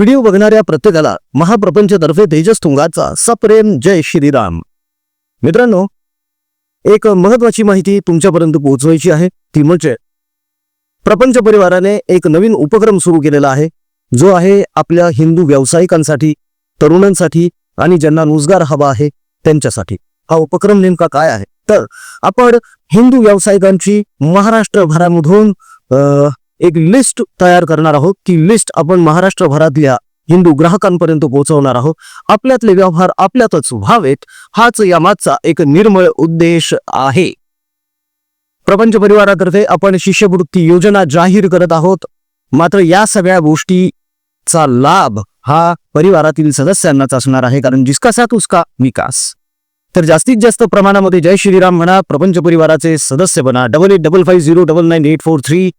Video बघणाऱ्या प्रत्येकाला महाप्रपंचतर्फे तेजस तुंगाचा सप्रेम जय श्रीराम. मित्रांनो एक महत्वाची माहिती तुमच्यापर्यंत पोहोचवायची आहे. ती म्हणजे प्रपंच परिवाराने एक नवीन उपक्रम सुरू केलेला आहे. जो आहे आपल्या हिंदू व्यावसायिकांसाठी तरुणांसाठी आणि ज्यांना रोजगार हवा आहे त्यांच्यासाठी. हा उपक्रम नेमका काय आहे? तर आपण हिंदू व्यावसायिकांची महाराष्ट्रभरामधून एक लिस्ट तयार करणार आहोत. ती लिस्ट आपण महाराष्ट्रभरातल्या हिंदू ग्राहकांपर्यंत पोहोचवणार आहोत. आपल्यातले व्यवहार आपल्यातच व्हावेत हाच या मागचा एक निर्मळ उद्देश आहे. प्रपंच परिवारातर्फे आपण शिष्यवृत्ती योजना जाहीर करत आहोत. मात्र या सगळ्या गोष्टीचा लाभ हा परिवारातील सदस्यांनाच असणार आहे. कारण जिसका साथ उसका विकास. तर जास्तीत जास्त प्रमाणामध्ये जय श्रीराम म्हणा प्रपंच परिवाराचे सदस्य बना. Double eight double five zero double nine eight four three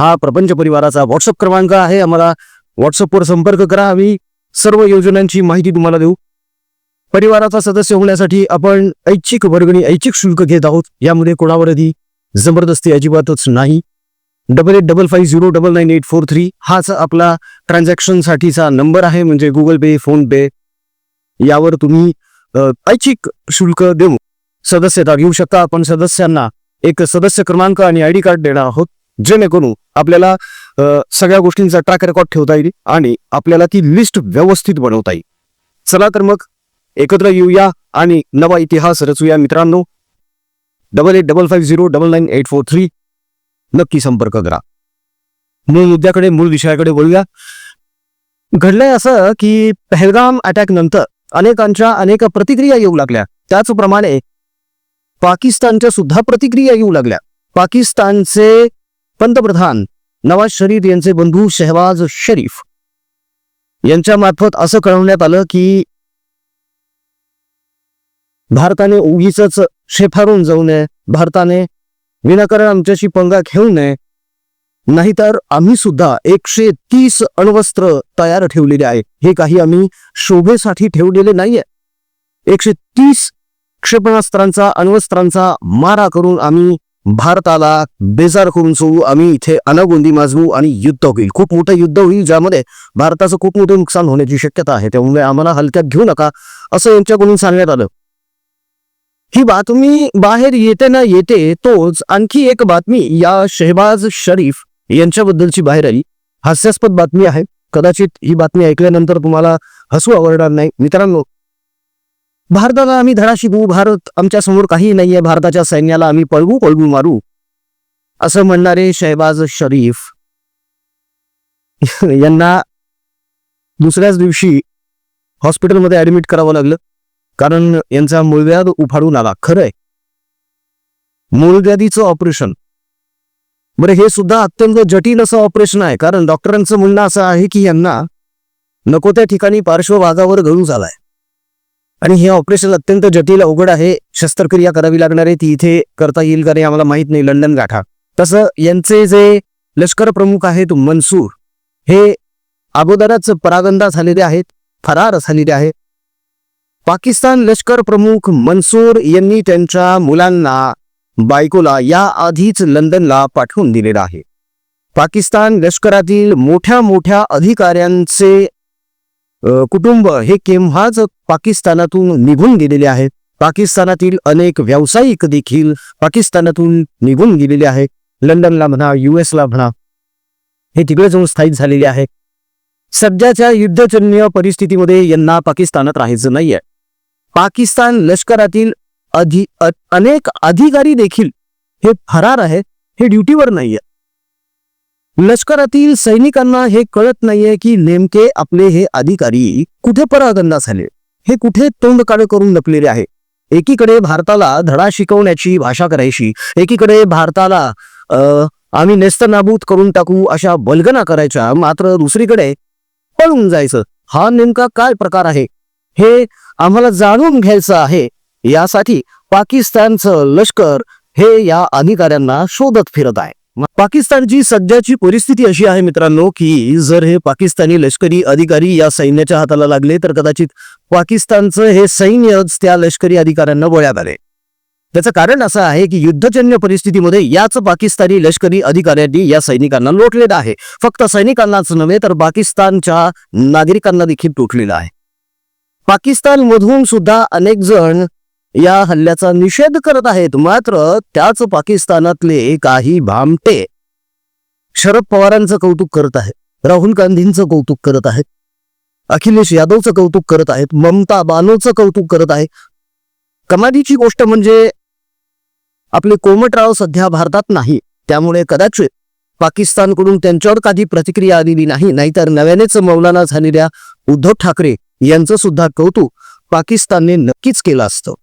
हा प्रपंच परिवाराचा व्हॉट्सअप क्रमांक आहे. आम्हाला व्हॉट्सअपवर संपर्क करा. आम्ही सर्व योजनांची माहिती तुम्हाला देऊ. परिवाराचा सदस्य होण्यासाठी आपण ऐच्छिक वर्गणी ऐच्छिक शुल्क घेत आहोत. यामध्ये कोणावरही जबरदस्ती अजिबातच नाही. Double eight double five zero double nine eight four three हाच आपला ट्रान्झॅक्शनसाठीचा नंबर आहे. म्हणजे गुगल पे फोन पे यावर तुम्ही ऐच्छिक शुल्क देऊ सदस्यता घेऊ शकता. आपण सदस्यांना एक सदस्य क्रमांक आणि आय डी कार्ड देणार आहोत. जेणेकरून आपल्याला सगळ्या गोष्टींचा ट्रॅक रेकॉर्ड ठेवता येईल आणि आपल्याला ती लिस्ट व्यवस्थित बनवता येईल. चला तर मग एकत्र येऊया आणि नवा इतिहास रचूया मित्रांनो. Double eight double five zero double nine eight four three नक्की संपर्क करा. मूळ मुद्द्याकडे मूळ विषयाकडे बोलूया घडलंय असं की पहलगाम अटॅक नंतर अनेकांच्या अनेक प्रतिक्रिया येऊ लागल्या. त्याचप्रमाणे पाकिस्तानच्या सुद्धा प्रतिक्रिया येऊ लागल्या. पाकिस्तानचे पंतप्रधान नवाज शरीफ यांचे बंधू शहबाज शरीफ यांच्या मार्फत असं कळवण्यात आलं की भारताने उगीच शेफारून जाऊ नये भारताने विनाकारण आमच्याशी पंगा घेऊ नये नाहीतर आम्ही सुद्धा एकशे तीस अण्वस्त्र तयार ठेवलेले आहे. हे काही आम्ही शोभेसाठी ठेवलेले नाहीये. एकशे तीस क्षेपणास्त्रांचा अण्वस्त्रांचा मारा करून आम्ही भारताला बेजार करून सोडू. आम्ही इथे अनागोंदी माजवू आणि युद्ध होईल. खूप मोठं युद्ध होईल ज्यामध्ये भारताचं खूप मोठं नुकसान होण्याची शक्यता आहे. त्यामुळे आम्हाला हलक्यात घेऊ नका असं यांच्याकडून सांगण्यात आलं. ही बातमी बाहेर येते ना येते तोच आणखी एक बातमी या शहबाज शरीफ यांच्याबद्दलची बाहेर आली. हास्यास्पद बातमी आहे. कदाचित ही बातमी ऐकल्यानंतर तुम्हाला हसू आवडणार नाही. मित्रांनो भारताला आम्ही धडा शिकवू भारत आमच्यासमोर काही नाहीये भारताच्या सैन्याला आम्ही पळवू पळवू मारू असं म्हणणारे शहबाज शरीफ. यांना दुसऱ्याच दिवशी हॉस्पिटलमध्ये ऍडमिट करावं लागलं कारण यांचा मूळव्याध उफाडून आला. खरंय. मूळव्याधीचं ऑपरेशन. बरं हे सुद्धा अत्यंत जटिल असं ऑपरेशन आहे कारण डॉक्टरांचं म्हणणं असं आहे की यांना नको त्या ठिकाणी पार्श्वभागावर गळू झालाय. आणि हे ऑपरेशन अत्यंत जटिल अवघड आहे. शस्त्रक्रिया करावी लागणार आहे. ती इथे करता येईल का नाही आम्हाला माहीत नाही. लंडन गाठा. तसं यांचे जे लष्कर प्रमुख आहेत मनसूर हे अगोदरच परागंदा झालेले आहेत फरार झालेले आहेत. पाकिस्तान लष्कर प्रमुख मनसूर यांनी त्यांच्या मुलांना बायकोला या आधीच लंडनला पाठवून दिलेलं आहे. पाकिस्तान लष्करातील मोठ्या मोठ्या अधिकाऱ्यांचे कुटुंब हे केव्हाच पाकिस्तानातून निघून गेलेले आहेत पाकिस्तानातील अनेक व्यावसायिक देखील पाकिस्तानातून निघून गेलेले आहे. लंडनला म्हणा युएसला म्हणा हे तिकडे जाऊन स्थायिक झालेले आहे. सध्याच्या युद्धजन्य परिस्थितीमध्ये यांना पाकिस्तानात राहायचं नाहीये. पाकिस्तान लष्करातील अधि अनेक अधिकारी देखील हे फरार आहे हे ड्युटीवर नाहीये. लष्करातील सैनिकांना हे कळत नाहीये की नेमके आपले हे अधिकारी कुठे परागंदा झाले? हे कुठे तोंड काळे करून लपलेले आहे? एकीकडे भारताला धडा शिकवण्याची भाषा करायची एकीकडे भारताला आम्ही नेस्तनाबूत करून टाकू अशा बलगना करायच्या मात्र दुसरीकडे पळून जायचं. हा नेमका काय प्रकार आहे? हे आम्हाला जाणून घ्यायचं आहे. यासाठी पाकिस्तानचं लष्कर हे या अधिकाऱ्यांना शोधत फिरत आहे. पाकिस्तानची सध्याची परिस्थिती अशी आहे मित्रांनो की जर हे पाकिस्तानी लष्करी अधिकारी या सैन्याच्या हाताला लागले तर कदाचित पाकिस्तानचं हे सैन्यच त्या लष्करी अधिकाऱ्यांना बळ्यात आले. त्याचं कारण असं आहे की युद्धजन्य परिस्थितीमध्ये याच पाकिस्तानी लष्करी अधिकाऱ्यांनी या सैनिकांना लोटलेलं आहे. फक्त सैनिकांनाच नव्हे तर पाकिस्तानच्या नागरिकांना देखील तुटलेलं आहे. पाकिस्तान मधून सुद्धा अनेक जण या हल्ल्याचा निषेध करत आहेत मात्र त्याच पाकिस्तानातले काही भामटे शरद पवारांचं कौतुक करत आहेत राहुल गांधींचं कौतुक करत आहेत अखिलेश यादवचं कौतुक करत आहेत ममता बानोचं कौतुक करत आहे कमालीची गोष्ट म्हणजे आपले कोमटराव सध्या भारतात नाही त्यामुळे कदाचित पाकिस्तानकडून त्यांच्यावर काही प्रतिक्रिया आलेली नाही नाहीतर नव्यानेच मौलाना झालेल्या उद्धव ठाकरे यांचं सुद्धा कौतुक पाकिस्तानने नक्कीच केलं असतं.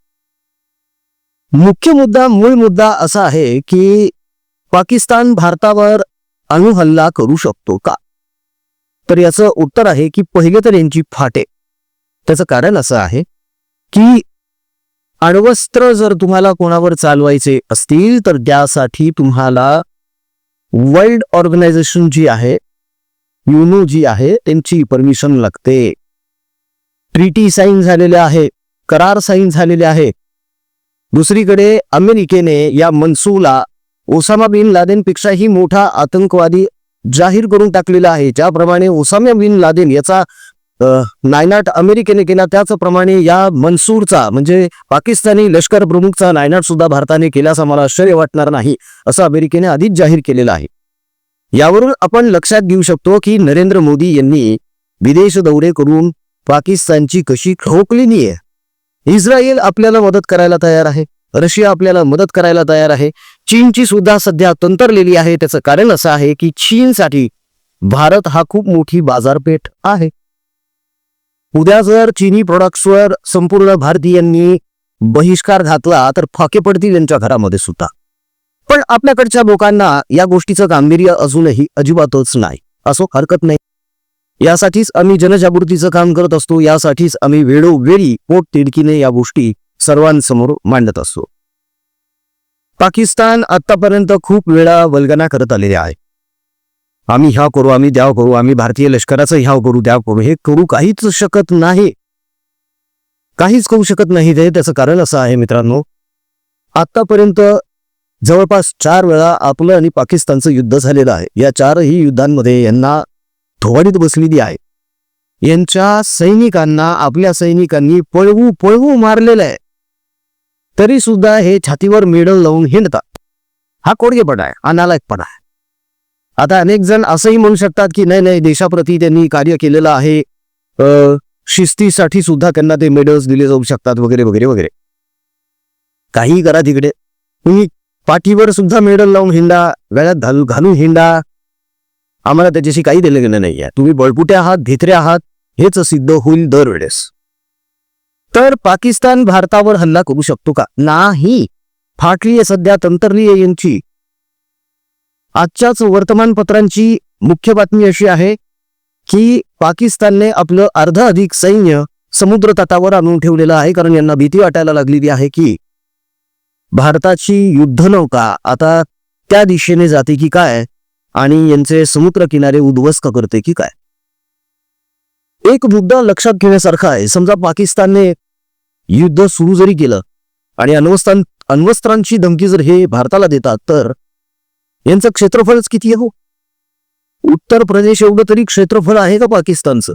मुख्य मुद्दा मूळ मुद्दा असा आहे की पाकिस्तान भारतावर अणुहल्ला करू शकतो का? तर याचं उत्तर आहे की पहिले तर यांची फाटे. त्याचं कारण असं आहे की अण्वस्त्र जर तुम्हाला कोणावर चालवायचे असतील तर त्यासाठी तुम्हाला वर्ल्ड ऑर्गनायझेशन जी आहे युनो जी आहे त्यांची परमिशन लागते. ट्रीटी साईन झालेले आहे करार साईन झालेले आहे. दुसरीकडे अमेरिकेने या मनसूला ओसामा बिन लादेनपेक्षाही मोठा आतंकवादी जाहीर करून टाकलेला आहे. ज्याप्रमाणे ओसामा बिन लादेन याचा नायनाट अमेरिकेने केला त्याचप्रमाणे या मनसूरचा म्हणजे पाकिस्तानी लष्कर प्रमुखचा नायनाट सुद्धा भारताने केल्यास आम्हाला आश्चर्य वाटणार नाही असं अमेरिकेने आधीच जाहीर केलेलं आहे. यावरून आपण लक्षात घेऊ शकतो की नरेंद्र मोदी यांनी विदेश दौरे करून पाकिस्तानची कशी ठोकलेली आहे इस्रायल आपल्याला मदत करायला तयार आहे. रशिया आपल्याला मदत करायला तयार आहे. चीनची सुद्धा सध्या तंतरलेली आहे. त्याचं कारण असं आहे की चीनसाठी भारत हा खूप मोठी बाजारपेठ आहे. उद्या जर चीनी प्रोडक्ट्सवर संपूर्ण भारतीयांनी बहिष्कार घातला तर फाके पडतील यांच्या घरामध्ये सुद्धा. पण आपल्याकडच्या लोकांना या गोष्टीचं गांभीर्य अजूनही अजिबातच नाही. असो हरकत नाही. यासाठीच आम्ही जनजागृतीचं काम करत असतो. यासाठीच आम्ही वेळोवेळी पोट तिडकीने या गोष्टी सर्वांसमोर मांडत असतो. पाकिस्तान आतापर्यंत खूप वेळा वल्गना करत आलेले आहे. आम्ही ह्या करू आम्ही द्याव करू आम्ही भारतीय लष्कराचं ह्याव करू द्याव करू हे करू काहीच शकत नाही. काहीच करू शकत नाही. ते त्याचं कारण असं आहे मित्रांनो. आतापर्यंत जवळपास चार वेळा आपलं आणि पाकिस्तानचं युद्ध झालेलं आहे. या चारही युद्धांमध्ये यांना धोवाडीत बसलेली आहे. यांच्या सैनिकांना आपल्या सैनिकांनी पळवू पळवू मारलेलं आहे. तरी सुद्धा हे छातीवर मेडल लावून हिंडतात. हा कोडगेपणा आहे अनालायकपणा आहे. आता अनेक जण असंही म्हणू शकतात की नाही नाही देशाप्रती त्यांनी कार्य केलेलं आहे. शिस्तीसाठी सुद्धा त्यांना ते मेडल्स दिले जाऊ शकतात वगैरे वगैरे वगैरे. काही करा तिकडे. तुम्ही पाठीवर सुद्धा मेडल लावून हिंडा गळ्यात घालू घालून हिंडा. आम्हाला त्याच्याशी काही देणं गेलं नाही आहे. तुम्ही बळपुटे आहात धित्रे आहात हेच सिद्ध होईल दरवेळेस. तर पाकिस्तान भारतावर हल्ला करू शकतो का? नाही. फाटली आहे सध्या तंतरली यांची. आजच्याच वर्तमानपत्रांची मुख्य बातमी अशी आहे की पाकिस्तानने आपलं अर्ध अधिक सैन्य समुद्र तटावर आणून ठेवलेलं आहे कारण यांना भीती वाटायला लागलेली आहे की भारताची युद्धनौका आता त्या दिशेने जाते की काय? आणि यांचे समुद्र किनारे उद्ध्वस्त करते की काय? एक मुद्दा लक्षात घेण्यासारखा आहे. समजा पाकिस्तानने युद्ध सुरू जरी केलं आणि अण्वस्त्रां अण्वस्त्रांची धमकी जर हे भारताला देतात तर यांचं क्षेत्रफळच किती आहे हो? उत्तर प्रदेश एवढं तरी क्षेत्रफळ आहे का पाकिस्तानचं?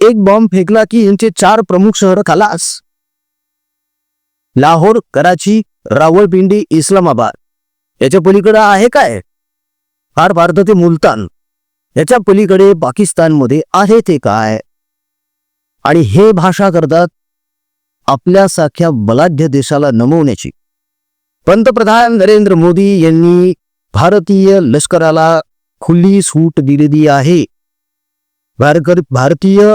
एक बॉम्ब फेकला की यांचे चार प्रमुख शहर खालास. लाहोर कराची रावळपिंडी इस्लामाबाद. याच्या पलीकडे आहे काय? फार फार तर ते मुलतान. याच्या पलीकडे पाकिस्तानमध्ये आहे ते काय? आणि हे भाषा करतात आपल्यासारख्या बलाढ्य देशाला नमवण्याची. पंतप्रधान नरेंद्र मोदी यांनी भारतीय लष्कराला खुली सूट दिलेली आहे. भारकर भारतीय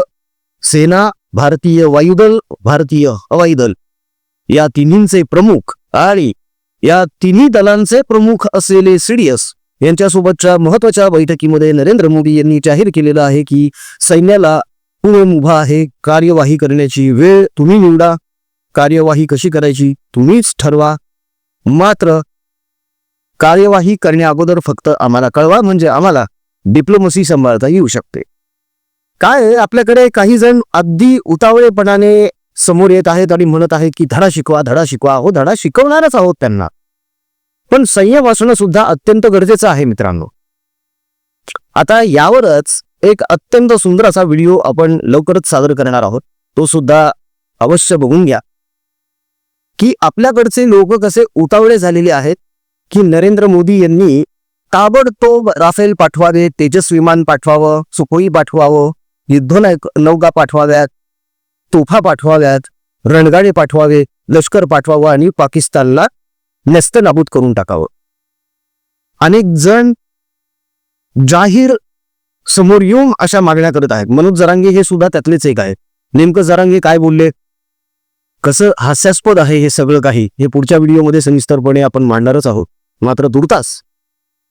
सेना भारतीय वायुदल भारतीय हवाई दल या तिन्हींचे प्रमुख आणि या तिन्ही दलांचे प्रमुख असलेले सीडीएस यांच्यासोबतच्या महत्त्वाच्या बैठकीमध्ये नरेंद्र मोदी यांनी जाहीर केलेलं आहे की सैन्याला पूर्ण उभा आहे कार्यवाही करण्याची वेळ तुम्ही निवडा. कार्यवाही कशी करायची तुम्हीच ठरवा. मात्र कार्यवाही करण्या अगोदर फक्त आम्हाला कळवा म्हणजे आम्हाला डिप्लोमसी सांभाळता येऊ शकते. काय आहे, आपल्याकडे काही जण अगदी उतावळेपणाने समोर येत आहेत आणि म्हणत आहेत की धडा शिकवा धडा शिकवा. हो धडा शिकवणारच आहोत त्यांना. पण संयम असणं सुद्धा अत्यंत गरजेचं आहे मित्रांनो. आता यावरच एक अत्यंत सुंदर असा व्हिडिओ आपण लवकरच सादर करणार आहोत. तो सुद्धा अवश्य बघून घ्या. की आपल्याकडचे लोक कसे उतावळे झालेले आहेत की नरेंद्र मोदी यांनी ताबडतोब राफेल पाठवावे तेजस विमान पाठवावं सुखोई पाठवावं युद्ध नौका पाठवाव्यात तोफा पाठवाव्यात रणगाडे पाठवावे लष्कर पाठवावं आणि पाकिस्तानला नेस्तनाबूत करून टाकावं. अनेक जण जाहीर समोर येऊन अशा मागण्या करत आहेत. मनोज जरांगे हे सुद्धा त्यातलेच एक आहे नेमकं जरांगे काय बोलले? कसं हास्यास्पद आहे हे सगळं काही हे पुढच्या व्हिडिओमध्ये सविस्तरपणे आपण मांडणारच आहोत. मात्र दुर्तास.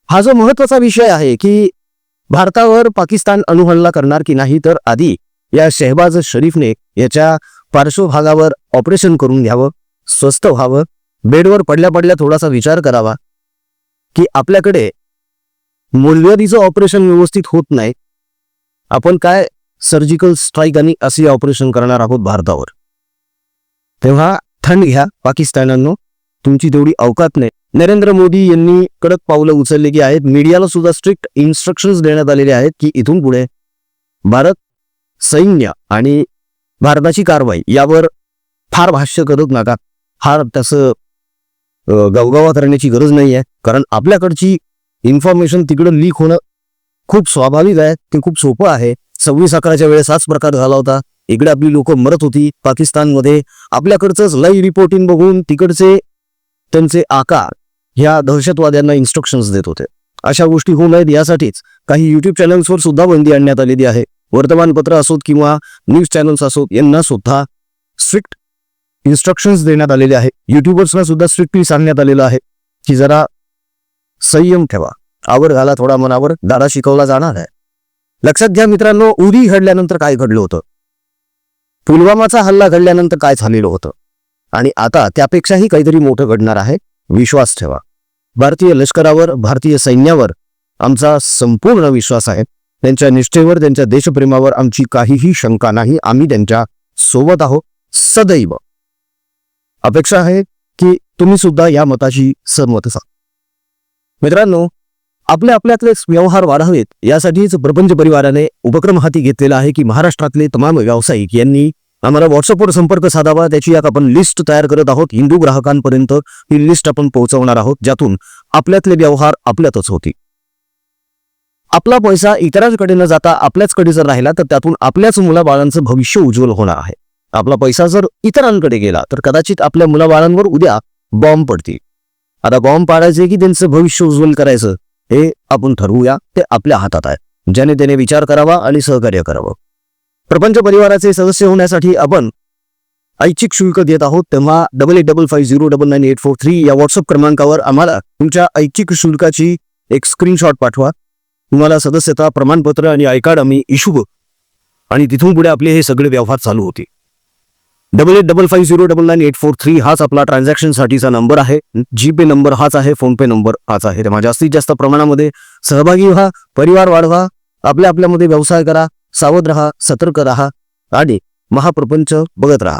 हा जो महत्त्वाचा विषय आहे की भारतावर पाकिस्तान अणुहल्ला करणार की नाही तर आधी या शहबाज शरीफने याच्या पार्श्वभागावर ऑपरेशन करून घ्यावं स्वस्त व्हावं. बेडवर पडल्या पडल्या थोडासा विचार करावा की आपल्याकडे मूल्यवादीचं ऑपरेशन व्यवस्थित होत नाही. आपण काय सर्जिकल स्ट्राईक आणि असे ऑपरेशन करणार आहोत भारतावर? तेव्हा थंड घ्या पाकिस्तानांनो. तुमची तेवढी अवकात नाही. नरेंद्र मोदी यांनी कडक पावलं उचलले की आहेत. मीडियाला सुद्धा स्ट्रिक्ट इन्स्ट्रक्शन्स देण्यात आलेले आहेत की इथून पुढे भारत सैन्य आणि भारताची कारवाई यावर फार भाष्य करू नका. फार तसं अ, गवगवा करण्याची गरज नाही आहे कारण आपल्याकडची इन्फॉर्मेशन तिकडं लीक होणं खूप स्वाभाविक आहे. ते खूप सोपं आहे. सव्वीस अकराच्या वेळेस हाच प्रकार झाला होता. इकडे आपली लोक मरत होती पाकिस्तानमध्ये. आपल्याकडचंच लाईव्ह रिपोर्टिंग बघून तिकडचे त्यांचे आकार ह्या दहशतवाद्यांना इन्स्ट्रक्शन्स देत होते. अशा गोष्टी होऊ नयेत यासाठीच काही युट्यूब चॅनल्सवर सुद्धा बंदी आणण्यात आलेली आहे. वर्तमानपत्र असोत किंवा न्यूज चॅनल्स असोत यांना सुद्धा स्ट्रिक्ट इन्स्ट्रक्शन्स देण्यात आलेले आहे. युट्यूबर्सना सुद्धा स्ट्रिक्टली सांगण्यात आलेलं आहे की जरा संयम ठेवा. आवर घाला थोडा मनावर दाडा शिकवला जाणार आहे. लक्षात घ्या मित्रांनो उरी घडल्यानंतर काय घडलं होतं? पुलवामाचा हल्ला घडल्यानंतर काय झालेलं होतं? आणि आता त्यापेक्षाही काहीतरी मोठं घडणार आहे विश्वास ठेवा. भारतीय लष्करावर भारतीय सैन्यावर आमचा संपूर्ण विश्वास आहे. त्यांच्या निष्ठेवर त्यांच्या देशप्रेमावर आमची काहीही शंका नाही. आम्ही त्यांच्यासोबत आहोत. सदैव. अपेक्षा आहे की तुम्ही सुद्धा या मताशी सहमत असा मित्रांनो आपल्या आपल्यातले व्यवहार वाढावेत यासाठीच प्रपंच परिवाराने उपक्रम हाती घेतलेला आहे की महाराष्ट्रातले तमाम व्यावसायिक यांनी आम्हाला व्हॉट्सअपवर संपर्क साधावा त्याची एक आपण लिस्ट तयार करत आहोत. हिंदू ग्राहकांपर्यंत ही लिस्ट आपण पोहोचवणार आहोत ज्यातून आपल्यातले व्यवहार आपल्यातच होती आपला पैसा इतरांकडे न जाता आपल्याचकडे जर राहिला तर त्यातून आपल्याच मुलाबाळांचं भविष्य उज्ज्वल होणार आहे. आपला पैसा जर इतरांकडे गेला तर कदाचित आपल्या मुलाबाळांवर उद्या बॉम्ब पडतील. आता बॉम्ब पाडायचे की त्यांचं भविष्य उज्ज्वल करायचं हे आपण ठरवूया ते आपल्या हातात आहे. ज्याने त्याने विचार करावा आणि सहकार्य करावं. प्रपंच परिवाराचे सदस्य होण्यासाठी आपण ऐच्छिक शुल्क देत आहोत तेव्हा double eight double five zero double nine eight four three या व्हॉट्सअप क्रमांकावर आम्हाला तुमच्या ऐच्छिक शुल्काची एक स्क्रीनशॉट पाठवा. तुम्हाला सदस्यता प्रमाणपत्र आणि आय कार्ड आम्ही इशू आणि तिथून पुढे आपले हे सगळे व्यवहार चालू होते double eight double five zero double nine eight four three हाच आपला ट्रान्झॅक्शनसाठीचा नंबर आहे. जीपे नंबर हाच आहे फोनपे नंबर हाच आहे. तेव्हा जास्तीत जास्त प्रमाणामध्ये सहभागी व्हा परिवार वाढवा आपल्या आपल्यामध्ये व्यवसाय करा सावध राहा सतर्क राहा आणि महाप्रपंच बघत राहा.